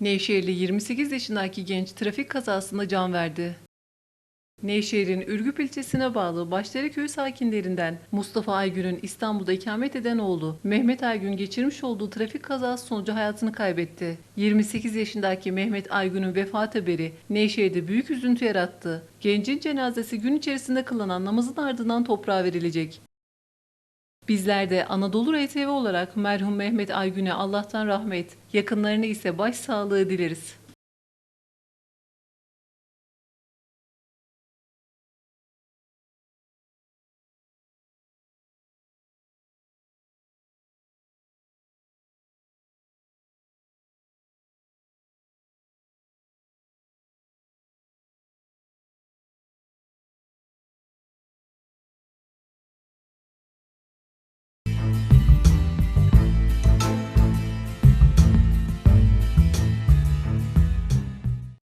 Nevşehirli 28 yaşındaki genç trafik kazasında can verdi. Nevşehir'in Ürgüp ilçesine bağlı Başdere Köyü sakinlerinden Mustafa Aygün'ün İstanbul'da ikamet eden oğlu Mehmet Aygün geçirmiş olduğu trafik kazası sonucu hayatını kaybetti. 28 yaşındaki Mehmet Aygün'ün vefat haberi Nevşehir'de büyük üzüntü yarattı. Gencin cenazesi gün içerisinde kılınan namazın ardından toprağa verilecek. Bizler de Anadolu RTV olarak merhum Mehmet Aygün'e Allah'tan rahmet, yakınlarına ise başsağlığı dileriz.